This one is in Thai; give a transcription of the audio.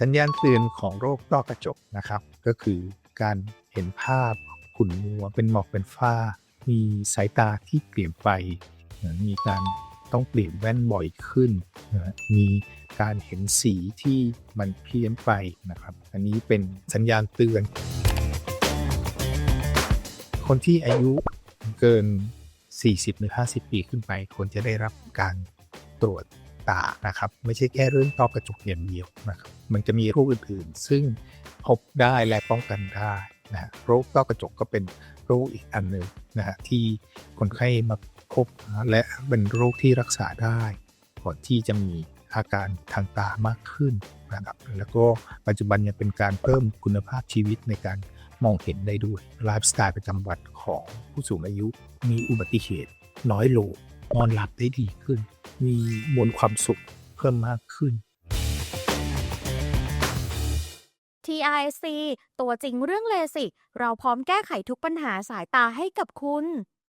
สัญญาณเตือนของโรคต้อกระจกนะครับ ก็คือการเห็นภาพขุ่นมัวเป็นหมอกเป็นฝ้า มีสายตาที่เปลี่ยนไป มีการต้องเปลี่ยนแว่นบ่อยขึ้น มีการเห็นสีที่มันเพี้ยนไปนะครับ อันนี้เป็นสัญญาณเตือน คนที่อายุเกิน 40 หรือ 50 ปีขึ้นไปควรจะได้รับการตรวจตานะครับ ไม่ใช่แค่เรื่องต้อกระจกอย่างเดียวนะครับ มันจะมีโรคอื่นๆ ซึ่งพบได้และป้องกันได้นะโรคต้อกระจกก็เป็นโรคอีกอันหนึ่งนะฮะที่คนไข้มาพบและเป็นโรคที่รักษาได้ก่อนที่จะมีอาการทางตามากขึ้นนะครับแล้วก็ปัจจุบันยังเป็นการเพิ่มคุณภาพชีวิตในการมองเห็นได้ด้วยไลฟ์สไตล์ประจำวันของผู้สูงอายุมีอุบัติเหตุน้อยลงนอนหลับได้ดีขึ้น มีมวลความสุขเพิ่มมากขึ้น TIC ตัวจริงเรื่องเลสิกเราพร้อมแก้ไขทุกปัญหาสายตาให้กับคุณ